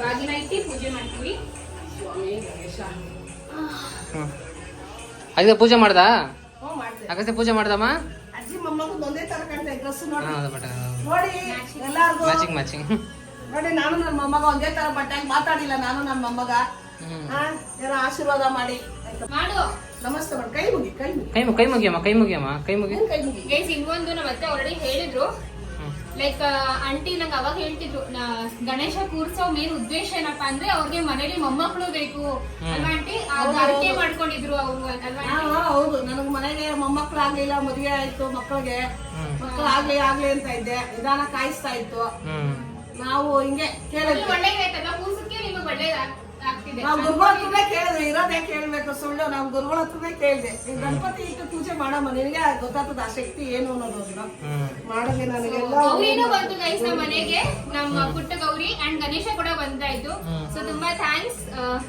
ಬಾಗಿನ ಇಟ್ಟು ಪೂಜೆ ಮಾಡ್ತೀವಿ. ಅದಕ್ಕೆ ಪೂಜೆ ಮಾಡ್ದ? ಅಗಸ್ತ್ಯ ಪೂಜೆ ಮಾಡ್ದಮ್ಮ? ಅಜ್ಜಿ ಒಂದೇ ತರ ಕಾಣ್ತಾ ಡ್ರೆಸ್ ನೋಡಿ. ಹಾ, ಅದು ನೋಡಿ ಎಲ್ಲಾರ್ಗು. ಮ್ಯಾಚಿಂಗ್ ಮ್ಯಾಚಿಂಗ್ ನೋಡಿ ನಾನು ನನ್ನ ಮೊಮ್ಮಗ ಒಂದೇ ತರ ಬಟ್ಟೆ ಮಾತಾಡಿಲ್ಲ ನಾನು ನನ್ನ ಮೊಮ್ಮಗ. ಆಶೀರ್ವಾದ? ಮಾಡು. ನಮಸ್ತೆ ಮಾಡಿ. ಕೈ ಮುಗಿ ಕೈ ಮುಗಿ. ಕೈ ಮು- ಕೈ ಮುಗಿಯಮ್ಮ ಕೈ ಮುಗಿಯಮ್ಮ ಕೈ ಮುಗಿ. ಕೈ ಮುಗಿ? ಗೈಸ್ ಇನ್ನೊಂದು ನಮ್ಮ ಅತ್ತೆ ಆಲ್ರೆಡಿ ಹೇಳಿದ್ರು. ಲೈಕ್ ಆಂಟಿ ನಂಗೆ ಅವಾಗ ಹೇಳ್ತಿದ್ರು ನಾ- ಗಣೇಶ ಕೂರ್ಸೋ ಮೇನ್ ಉದ್ದೇಶ ಏನಪ್ಪಾ ಅಂದ್ರೆ ಅವ್ರಿಗೆ ಮನೇಲಿ ಮೊಮ್ಮಕ್ಕಳು ಬೇಕು. ಅಲ್ವಾ ಆಂಟಿ ಅಡಿಕೆ ಮಾಡ್ಕೊಂಡಿದ್ರು ಅವರು ಅಲ್ವಾ ಹೌದು. ನನಗೆ ಮನೆಗೆ ಮೊಮ್ಮಕ್ಳು ಆಗ್ಲಿಲ್ಲ ಮದುವೆ ಆಯ್ತು ಮಕ್ಕಳಿಗೆ. ಮಕ್ಕಳು ಆಗ್ಲಿ ಆಗ್ಲಿ ಅಂತ ಇದ್ದೆ. ನಿಧಾನ ಕಾಯಿಸ್ತಾ ಇತ್ತು. ನಾವು ಹಿಂಗೆ ಕೇಳಿದ್ವಿ. ಒಳ್ಳೇದಾಯ್ತಲ್ಲ? ಕೂರ್ಸಕ್ಕೆ ನಿಮಗೆ ಒಳ್ಳೇದ? ಆಗ್ತಿದೆ ನಾವು ಗುರುಗಳ ಹತ್ರನೇ ಕೇಳಿದ್ವಿ ಇರೋದೇ ಕೇಳ್ಬೇಕು ಸುಳ್ಳು ನಾವು ಗುರುಗಳ ಹತ್ರನೇ ಕೇಳಿದೆ. ಗಣಪತಿ ಇಟ್ಟು ಪೂಜೆ ಮಾಡಮ್ಮ ನಿನಗೆ ಗೊತ್ತಾಗ್ತದ ಆ ಶಕ್ತಿ ಏನು ಅನ್ನೋದು ಮಾಡಿದೆ ನನಗೆಲ್ಲ ಗೌರಿನೂ ಬಂತು ಗೈಸ್ ನಮ್ಮ ಮನೆಗೆ ನಮ್ಮ ಪುಟ್ಟ ಗೌರಿ ಅಂಡ್ ಗಣೇಶ ಕೂಡ ಬಂದಾಯ್ತು. ಸೊ ತುಂಬಾ ಥ್ಯಾಂಕ್ಸ್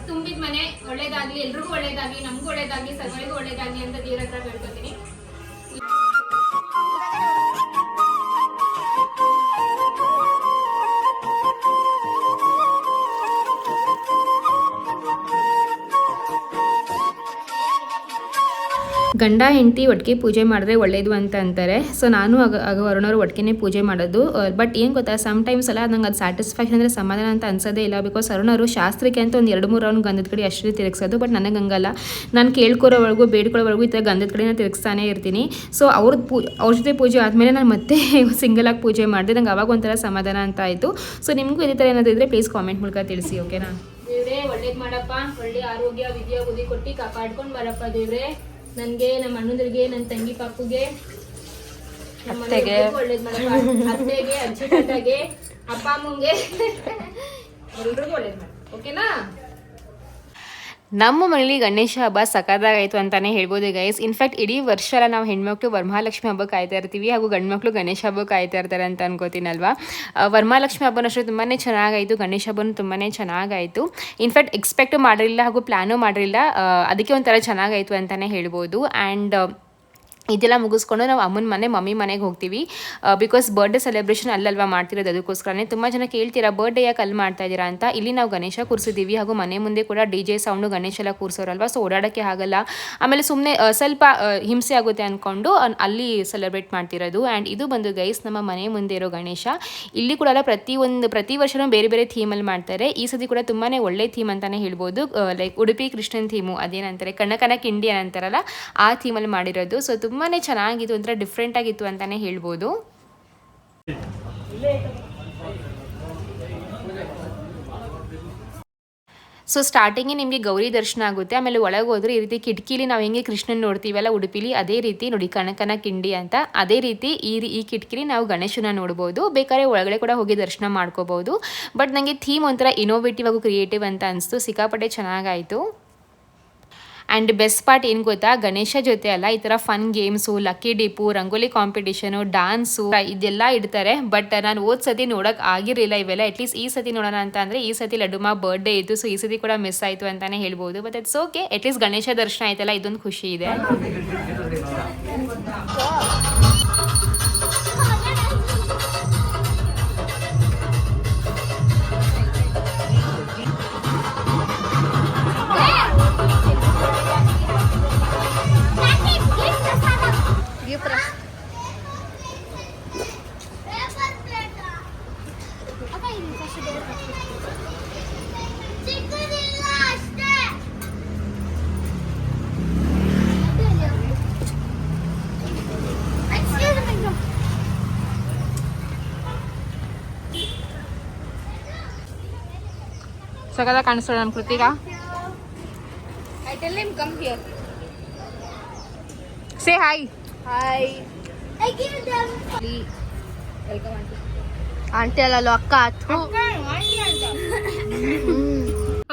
ತುಂಬಿದ ಮನೆ ಒಳ್ಳೇದಾಗ್ಲಿ ಎಲ್ರಿಗೂ ಒಳ್ಳೇದಾಗ್ಲಿ ನಮ್ಗೂ ಒಳ್ಳೇದಾಗ್ಲಿ ಸರ್ವರಿಗೂ ಒಳ್ಳೇದಾಗ್ಲಿ ಅಂತ ದೇವ್ರ ಹತ್ರ ಗಂಡ ಹೆಂಡತಿ ಒಟ್ಟಿಗೆ ಪೂಜೆ ಮಾಡಿದ್ರೆ ಒಳ್ಳೇದು ಅಂತ ಅಂತಾರೆ. ಸೊ ನಾನು ಆಗ ವರುಣವರು ಒಟ್ಟಿಗೆ ಪೂಜೆ ಮಾಡೋದು. ಬಟ್ ಏನು ಗೊತ್ತಾ ಸಮ್ ಟೈಮ್ಸ್ ಎಲ್ಲ ನಂಗೆ ಅದು ಸ್ಯಾಟಿಸ್ಫ್ಯಾಕ್ಷನ್ ಅಂದರೆ ಸಮಾಧಾನ ಅಂತ ಅನ್ಸೋದೇ ಇಲ್ಲ. ಬಿಕಾಸ್ ಅರುಣವರು ಶಾಸ್ತ್ರಕ್ಕೆ ಅಂತ ಒಂದು ಎರಡು ಮೂರು ರೌಂಡ್ ಗಂಧದ ಕಡೆ ಅಷ್ಟೇ ತಿರುಗಿಸೋದು ಬಟ್ ನನಗೆ ಹಂಗಲ್ಲ. ನಾನು ಕೇಳ್ಕೊರೋವರೆಗೂ, ಬೇಡ್ಕೊಳ್ಳೋವರೆಗೂ ಈ ಥರ ಗಂಧದ ಕಡೆನ ತಿರುಗಿಸ್ತಾನೆ ಇರ್ತೀನಿ. ಸೊ ಅವ್ರದ್ದು ಪೂ, ಅವ್ರ ಜೊತೆ ಪೂಜೆ ಆದಮೇಲೆ ನಾನು ಮತ್ತೆ ಸಿಂಗಲ್ ಆಗಿ ಪೂಜೆ ಮಾಡಿದೆ. ನಂಗೆ ಅವಾಗ ಒಂಥರ ಸಮಾಧಾನ ಅಂತ ಆಯಿತು. ಸೊ ನಿಮಗೂ ಇದೇ ಥರ ಏನಾದರೂ ಇದ್ದರೆ ಪ್ಲೀಸ್ ಕಾಮೆಂಟ್ ಮೂಲಕ ತಿಳಿಸಿ ಓಕೆನಾ ದೇವ್ರೆ, ಒಳ್ಳೇದು ಮಾಡಪ್ಪ. ಒಳ್ಳೆ ಆರೋಗ್ಯ, ವಿದ್ಯಾ ಬುದ್ಧಿ ಕೊಟ್ಟು ಕಾಪಾಡ್ಕೊಂಡು ಬರಪ್ಪ ದೇವ್ರೆ. ನನ್ಗೆ ನಮ್ಮ ಅಣ್ಣಂದ್ರಿಗೆ ನನ್ನ ತಂಗಿ ಪಾಪುಗೆ ನಮ್ಮ ಒಳ್ಳೇದ್ ಅತ್ತೆಗೆ ಅಜ್ಜಿ ತಾತಗೆ ಅಪ್ಪ ಅಮ್ಮಂಗೆ. ಎಲ್ರಿಗೂ ಒಳ್ಳೇದ್ ಮಾಡಿ. ಓಕೆನಾ ನಮ್ಮ ಮನೇಲಿ ಗಣೇಶ ಹಬ್ಬ ಸಖತ್ತಾಗಾಯಿತು ಅಂತಲೇ ಹೇಳ್ಬೋದು ಗೈಸ್ ಇನ್ಫ್ಯಾಕ್ಟ್ ಇಡೀ ವರ್ಷ ನಾವು ಹೆಣ್ಮಕ್ಳು ವರಮಹಾಲಕ್ಷ್ಮಿ ಹಬ್ಬ ಕಾಯ್ತಾ ಇರ್ತೀವಿ ಹಾಗೂ ಗಂಡ್ಮಕ್ಳು ಗಣೇಶ ಹಬ್ಬ ಕಾಯ್ತಾ ಇರ್ತಾರೆ ಅಂತ ಅನ್ಕೋತೀನಲ್ವಾ? ವರಮಹಾಲಕ್ಷ್ಮಿ ಹಬ್ಬನೂ ಅಷ್ಟೇ ತುಂಬಾ ಚೆನ್ನಾಗಾಯಿತು, ಗಣೇಶ ಹಬ್ಬನೂ ತುಂಬಾ ಚೆನ್ನಾಗಾಯಿತು. ಇನ್ಫ್ಯಾಕ್ಟ್ ಎಕ್ಸ್ಪೆಕ್ಟು ಮಾಡಿರಲಿಲ್ಲ ಹಾಗೂ ಪ್ಲ್ಯಾನು ಮಾಡಿರಲಿಲ್ಲ. ಅದಕ್ಕೆ ಒಂಥರ ಚೆನ್ನಾಗಾಯಿತು ಅಂತಲೇ ಹೇಳ್ಬೋದು. ಆ್ಯಂಡ್ ಇದೆಲ್ಲ ಮುಗಿಸ್ಕೊಂಡು ನಾವು ಅಮ್ಮನ ಮನೆ, ಮಮ್ಮಿ ಮನೆಗೆ ಹೋಗ್ತೀವಿ. ಬಿಕಾಸ್ ಬರ್ಡೇ ಸೆಲೆಬ್ರೇಷನ್ ಅಲ್ಲಲ್ವಾ ಮಾಡ್ತಿರೋದು ಅದಕ್ಕೋಸ್ಕರನೇ ತುಂಬ ಜನ ಕೇಳ್ತೀರಾ ಬರ್ಡೇ ಯಾಕೆ ಅಲ್ಲಿ ಮಾಡ್ತಾ ಇದ್ದೀರಾ ಅಂತ? ಇಲ್ಲಿ ನಾವು ಗಣೇಶ ಕೂರಿಸಿದ್ದೀವಿ ಹಾಗೂ ಮನೆ ಮುಂದೆ ಕೂಡ ಡಿ ಜೆ ಸೌಂಡು ಗಣೇಶ ಎಲ್ಲ ಕೂರಿಸೋರಲ್ವಾ? ಸೊ ಓಡಾಡೋಕ್ಕೆ ಆಗಲ್ಲ. ಆಮೇಲೆ ಸುಮ್ಮನೆ ಸ್ವಲ್ಪ ಹಿಂಸೆ ಆಗುತ್ತೆ ಅಂದ್ಕೊಂಡು ಅಲ್ಲಿ ಸೆಲೆಬ್ರೇಟ್ ಮಾಡ್ತಿರೋದು. ಆ್ಯಂಡ್ ಇದು ಬಂದು ಗೈಸ್ ನಮ್ಮ ಮನೆ ಮುಂದೆ ಇರೋ ಗಣೇಶ. ಇಲ್ಲಿ ಕೂಡ ಅಲ್ಲ, ಪ್ರತಿ ಒಂದು, ಪ್ರತಿ ವರ್ಷನೂ ಬೇರೆ ಬೇರೆ ಥೀಮಲ್ಲಿ ಮಾಡ್ತಾರೆ. ಈ ಸತಿ ಕೂಡ ತುಂಬಾ ಒಳ್ಳೆ ಥೀಮ್ ಅಂತಲೇ ಹೇಳ್ಬೋದು. ಲೈಕ್ ಉಡುಪಿ ಕೃಷ್ಣನ್ ಥೀಮು ಅದೇನಂತಾರೆ? ಕಣ್ಣ ಕನಕ ಕಿಂಡಿ ಅಂತಾರಲ್ಲ ಆ ಥೀಮಲ್ಲಿ ಮಾಡಿರೋದು. ಸೊ ತುಂಬಾ ಚೆನ್ನಾಗಿತ್ತು, ಒಂಥರ ಡಿಫ್ರೆಂಟ್ ಆಗಿತ್ತು ಅಂತಲೇ ಹೇಳ್ಬೋದು. ಸೊ ಸ್ಟಾರ್ಟಿಂಗೇ ನಿಮಗೆ ಗೌರಿ ದರ್ಶನ ಆಗುತ್ತೆ, ಆಮೇಲೆ ಒಳಗೆ ಹೋದ್ರೆ ಈ ರೀತಿ ಕಿಟಕಿಲಿ ನಾವು ಹೆಂಗೆ ಕೃಷ್ಣನ ನೋಡ್ತೀವಲ್ಲ, ಉಡುಪಿಲಿ ಅದೇ ರೀತಿ ನೋಡಿ ಕನಕನ ಕಿಂಡಿ ಅಂತ, ಅದೇ ರೀತಿ ಈ ಈ ಕಿಟಕಿಲಿ ನಾವು ಗಣೇಶನ ನೋಡ್ಬೋದು, ಬೇಕಾದ್ರೆ ಒಳಗಡೆ ಕೂಡ ಹೋಗಿ ದರ್ಶನ ಮಾಡ್ಕೋಬೋದು. ಬಟ್ ನನಗೆ ಥೀಮ್ ಒಂಥರ ಇನೋವೇಟಿವ್ ಆಗು ಕ್ರಿಯೇಟಿವ್ ಅಂತ ಅನಿಸ್ತು, ಸಿಕ್ಕಾಪಟ್ಟೆ ಚೆನ್ನಾಗಾಯಿತು. ಆ್ಯಂಡ್ ಬೆಸ್ಟ್ ಪಾರ್ಟ್ ಏನು ಗೊತ್ತಾ? ಗಣೇಶ ಜೊತೆ ಅಲ್ಲ, ಈ ಥರ fun games lucky dip rangoli competition dance ಇದೆಲ್ಲ ಇಡ್ತಾರೆ. ಬಟ್ ನಾನು ಓದ್ ಸತಿ ನೋಡೋಕೆ ಆಗಿರಲಿಲ್ಲ ಇವೆಲ್ಲ. ಅಟ್ಲೀಸ್ಟ್ ಈ ಸತಿ ನೋಡೋಣ ಅಂತ ಅಂದರೆ, ಈ ಸತಿ ಲಡ್ಡುಮ ಬರ್ಡೇ ಇತ್ತು ಸೊ ಈ ಸತಿ ಕೂಡ ಮಿಸ್ ಆಯಿತು ಅಂತಲೇ ಹೇಳ್ಬೋದು. But it's okay at least Ganesha ದರ್ಶನ ಆಯ್ತಲ್ಲ, ಇದೊಂದು ಖುಷಿ ಇದೆ. ಸಗದ ಕಾಣಿಸ್ತಾಳೆ ನಮ್ಮ ಕೃತಿಗ. I tell him come here. Say hi hi. Aunty ಅಲ್ಲ ಅಕ್ಕ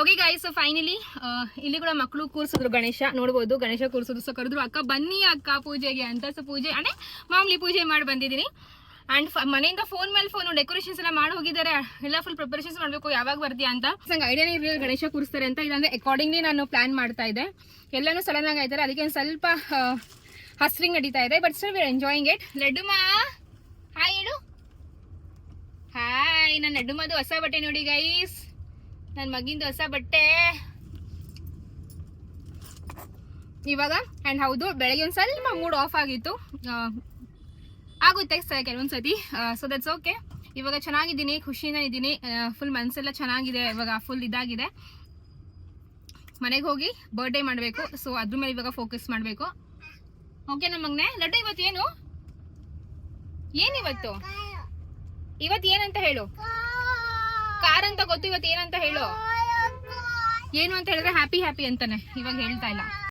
ಓಕೆ ಗಾಯ್ಸ್ ಸೊ ಫೈನಲಿ ಇಲ್ಲಿ ಕೂಡ ಮಕ್ಕಳು ಕೂರಿಸಿದ್ರು ಗಣೇಶ ನೋಡ್ಬೋದು ಗಣೇಶ ಕೂರಿಸಿದ್ರು. ಸೊ ಕರೆದ್ರು ಅಕ್ಕ ಬನ್ನಿ ಅಕ್ಕ ಪೂಜೆಗೆ ಅಂತ ಸೊ ಪೂಜೆ ಅಂದ್ರೆ ಮಾಮೂಲಿ ಪೂಜೆ ಮಾಡಿ ಬಂದಿದ್ದೀನಿ. ಅಂಡ್ ಮನೆಯಿಂದ ಫೋನ್ ಮೇಲೆ ಫೋನ್ ಡೆಕೋರೇಷನ್ಸ್ ಎಲ್ಲ ಮಾಡಿ ಹೋಗಿದ್ದಾರೆ. ಎಲ್ಲ ಫುಲ್ ಪ್ರಿಪರೇಷನ್ಸ್ ಮಾಡಬೇಕು. ಯಾವಾಗ ಬರ್ತೀಯಾ ಅಂತ? ನಂಗೆ ಐಡಿಯಾನೇ ಇರಲಿಲ್ಲ. ಗಣೇಶ ಕೂರಿಸ್ತಾರೆ ಅಂತ. ಇಲ್ಲಾಂದ್ರೆ ಅಕಾರ್ಡಿಂಗ್ಲಿ ನಾನು ಪ್ಲಾನ್ ಮಾಡ್ತಾ ಇದ್ದೆ. ಎಲ್ಲನೂ ಸಡನ್ ಆಗಿ ಆಯ್ತಾರೆ ಅದಕ್ಕೆ ಒಂದು ಸ್ವಲ್ಪ ಹಸ್ರಿಂಗ್ ನಡೀತಾ ಇದೆ. But sir we're enjoying it ಲಡ್ಡುಮಾ? Hi ಹೇಳು. ಹಾಯ್ ನನ್ನ ಲಡ್ಡುಮದು ಹೊಸ ಬಟ್ಟೆ ನೋಡಿ ಗೈಸ್ ನನ್ನ ಮಗಿಂದ ಹೊಸ ಬಟ್ಟೆ. ಇವಾಗ ಆ್ಯಂಡ್ ಹೌದು ಬೆಳಗ್ಗೆ ಒಂದು ಸ್ವಲ್ಪ ಮೂಡ್ ಆಫ್ ಆಗಿತ್ತು. ಆಗುತ್ತೆ ಸರ್ ಕೆಲವೊಂದು ಸತಿ ಸೊ ದಟ್ಸ್ ಓಕೆ ಇವಾಗ ಚೆನ್ನಾಗಿದ್ದೀನಿ, ಖುಷಿಯಿಂದ ಇದ್ದೀನಿ. ಫುಲ್ ಮನಸ್ಸೆಲ್ಲ ಚೆನ್ನಾಗಿದೆ, ಇವಾಗ ಫುಲ್ ಇದಾಗಿದೆ. ಮನೆಗೆ ಹೋಗಿ ಬರ್ಡೇ ಮಾಡಬೇಕು ಸೊ ಅದ್ರ ಮೇಲೆ ಇವಾಗ ಫೋಕಸ್ ಮಾಡಬೇಕು. ಓಕೆ ನಮ್ಮ ಮಗನೆ, ಲಡ್ಡು ಇವತ್ತು ಏನು ಏನಿವತ್ತು? ಇವತ್ತು ಏನಂತ ಹೇಳು. ಕಾರ್ ಅಂತ ಗೊತ್ತು ಇವತ್ತು ಏನಂತ ಹೇಳು. ಏನು ಅಂತ ಹೇಳಿದ್ರೆ ಹ್ಯಾಪಿ ಹ್ಯಾಪಿ ಅಂತಾನೆ. ಇವಾಗ ಹೇಳ್ತಾ ಇಲ್ಲ.